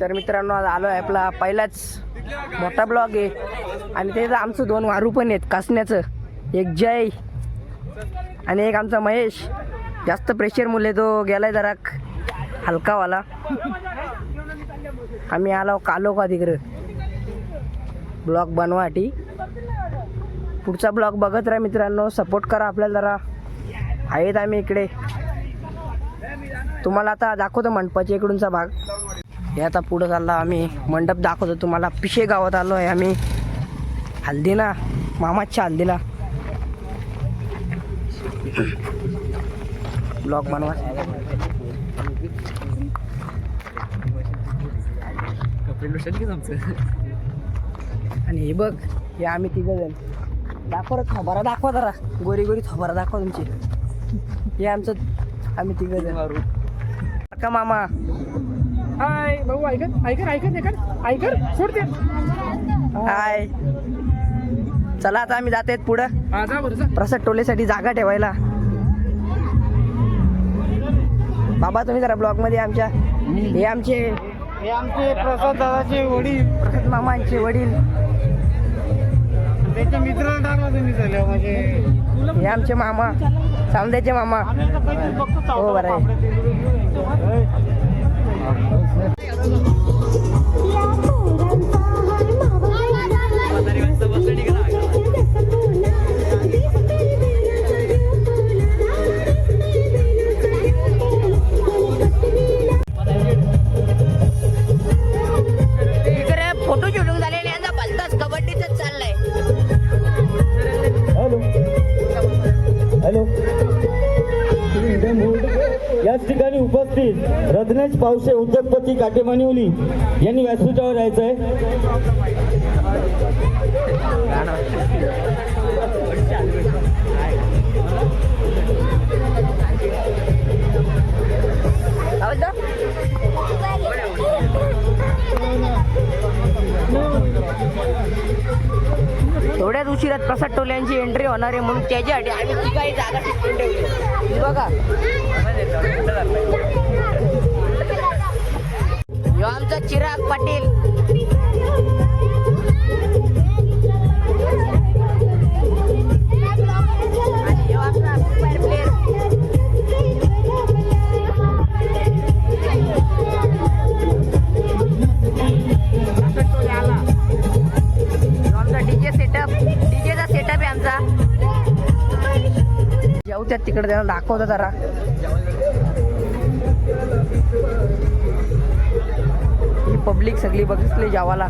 तर मित्रांनो आज आलो आहे आपला पहिलाच मोठा ब्लॉग आहे. आणि ते आमचं दोन वारू पण आहेत कासण्याचं. एक जय आणि एक आमचा महेश. जास्त प्रेशर मुले तो गेलाय जरा हलकावाला. आम्ही आलो कालो का तिकडं. ब्लॉग बनवासाठी पुढचा ब्लॉग बघत राहा मित्रांनो सपोर्ट करा आपल्याला जरा. आहेत आम्ही इकडे. तुम्हाला आता दाखवतो मंडपाच्या इकडूनचा भाग. हे आता पुढं चालला आम्ही. मंडप दाखवतो तुम्हाला. पिशे गावात आलो आहे आम्ही. हल्दीना मामाच्या हल्दीला. ब्लॉग बनवा. आणि हे बघ हे आम्ही तिघं जण दाखव थोबारा दाखवा जरा. गोरी गोरी थोबारा दाखवा तुमची. हे आमचं आम्ही तिघं जण का मामा? हाय भाऊ ऐकत ऐकत ऐकत ऐकत ऐकत सोड ते. हाय. चला आता आम्ही जात आहेत पुढं. हा जा बरं जा. प्रसाद टोलेसाठी जागा ठेवायला. बाबा तुम्ही जरा ब्लॉगमध्ये आमच्या. हे आमचे हे आमचे प्रसाद दादाचे वडील. प्रसाद मामांचे वडील. त्याच्या मित्राला टाकला तुम्ही झाले म्हणजे हे आमचे मामा सावंद्याचे मामा. हो बरं आहे. इकडे याच ठिकाणी उपस्थित रत्नेश पावसे उद्योगपती काटेमानिवली यांनी व्यासपीठावर यायचं आहे थोड्याच उशिरात प्रसाद टोले यांची एंट्री होणार आहे म्हणून त्याच्यासाठी आम्ही ती काही जागा टिकून ठेवली. बघा. आमचा चिराग पाटील. तिकडे त्यांना दाखवतो जरा. ही पब्लिक सगळी बघितली जावाला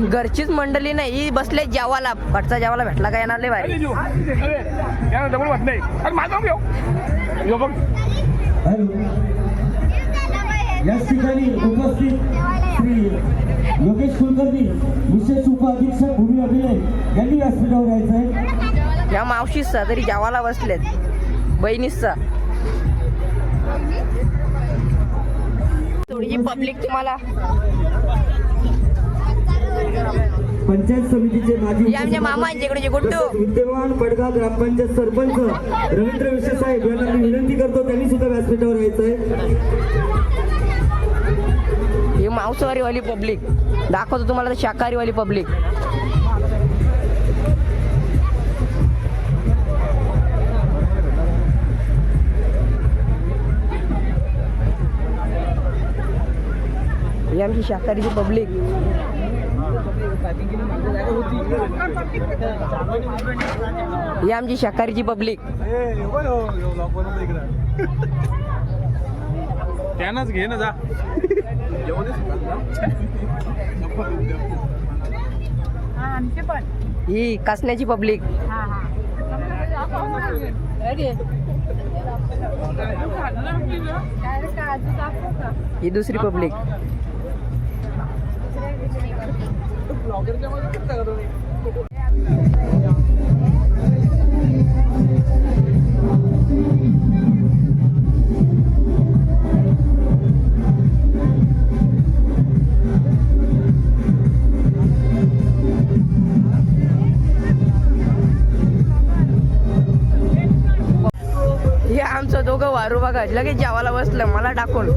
घरचीच मंडळी नाही ही बसले जेवाला कडचा जेवाला भेटला का येणार नाही याच ठिकाणी उपस्थित श्री योगेश कुलकर्णी विशेष उप अधीक्षक भूमी अभिनय यांनी व्यासपीठावर यायचं आहे. या मावशीचा तरी जेवाला बसलेत. बहिणीचा थोडीशी पब्लिक तुम्हाला. पंचायत समितीचे माजी आमच्या मामांचे इकडचे गुड्डू. तसेच विद्यमान पडगाव ग्रामपंचायत सरपंच रवींद्र विशे साहेब यांना मी विनंती करतो त्यांनी सुद्धा व्यासपीठावर यायचं आहे. मांसाहारीवाली पब्लिक. दाखवतो तुम्हाला शाकाहारी वाली पब्लिक. ही आमची शाकाहारीची पब्लिक. ही आमची शाकाहारीची पब्लिक. त्यानंच घे ना जा. आमचे पण ही कासण्याची पब्लिक हा हा डायरेक्ट काजू दाखवू का ही दुसरी पब्लिक हे आमचं वारू बघा लगेच जेवायला बसलं मला टाकून.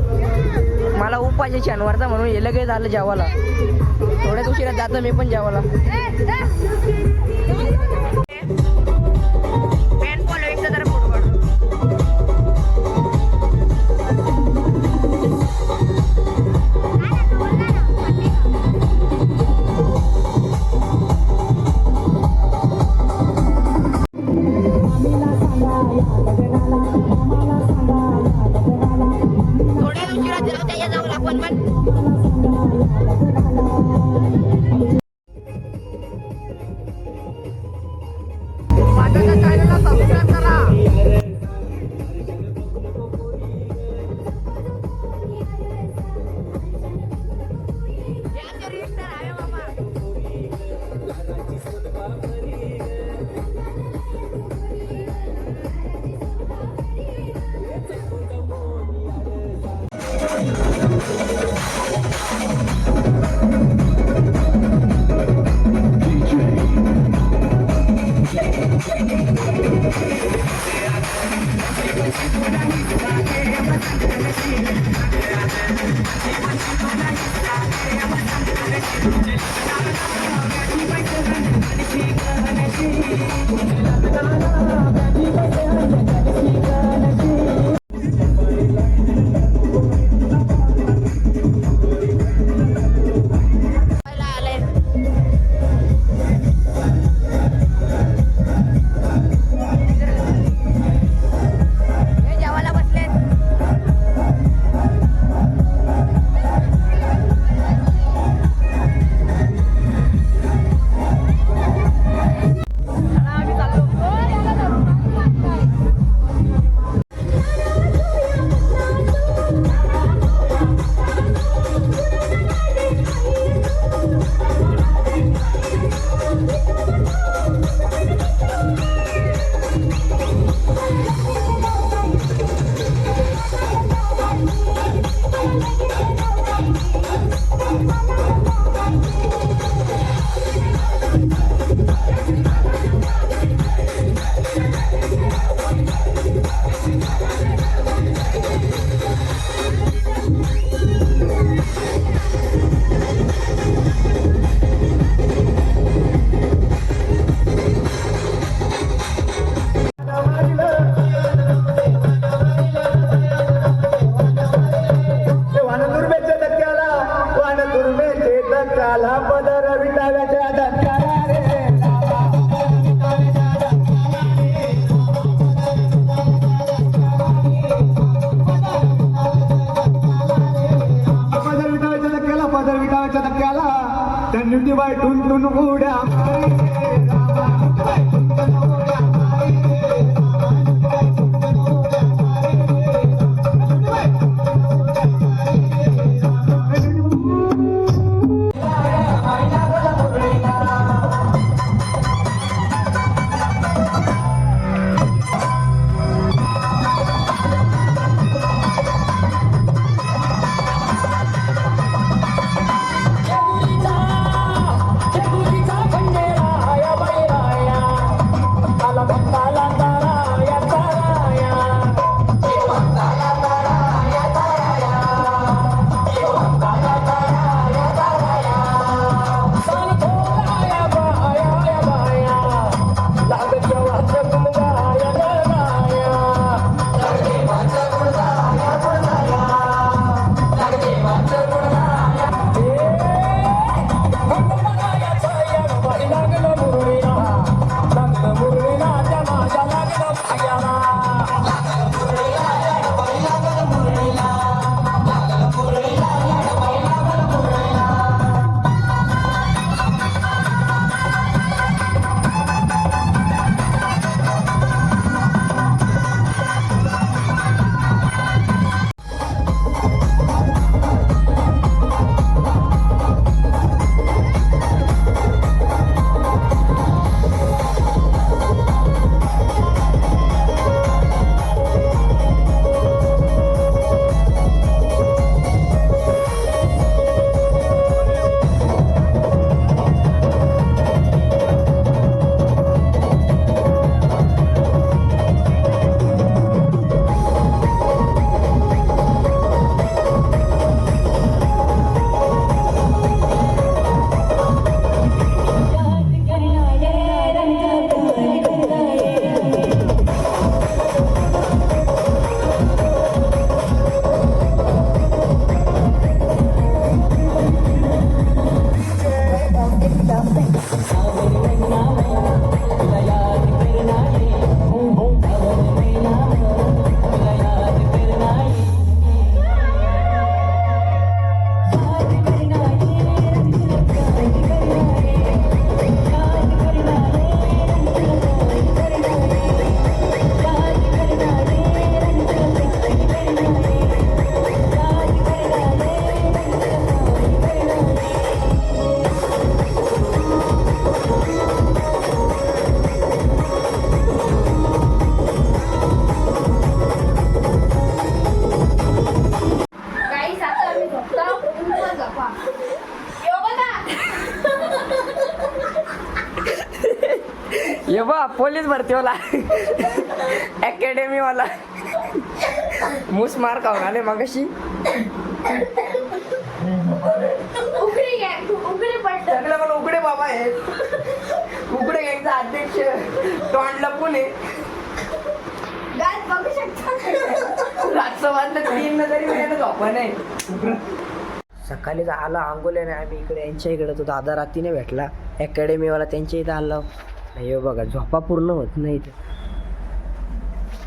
मला उपाशी शनिवारचा म्हणून हे लगेच आलं जेवायला. थोड्याच उशिरा जातो मी पण जेवायला. Oh. त्यांनी बाय टुन टुन उड्या. Bye. Oh, पोलीस भरतीवाला. अकॅडमीवाला मूस मार खाऊन आले पडत सगळे मला उघडे बाबा आहेत उघडे गँगचा अध्यक्ष. तोंड लपून आहे गात बघू शकता. राष्ट्रवादनं तीन तरी वेळेला झोपा नाही. सकाळी आला आंगोल्याने आम्ही इकडे यांच्या इकडे. तो दादा रात्रीने भेटला. अकॅडमीवाला त्यांच्या इथं आला. हे बघा झोपा पूर्ण होत नाही इथे.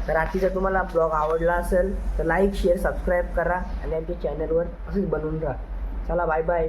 तर जर तुम्हाला ब्लॉग आवडला असेल तर लाईक शेअर सबस्क्राईब करा आणि आमच्या चॅनलवर असंच बनवून राहा. चला बाय बाय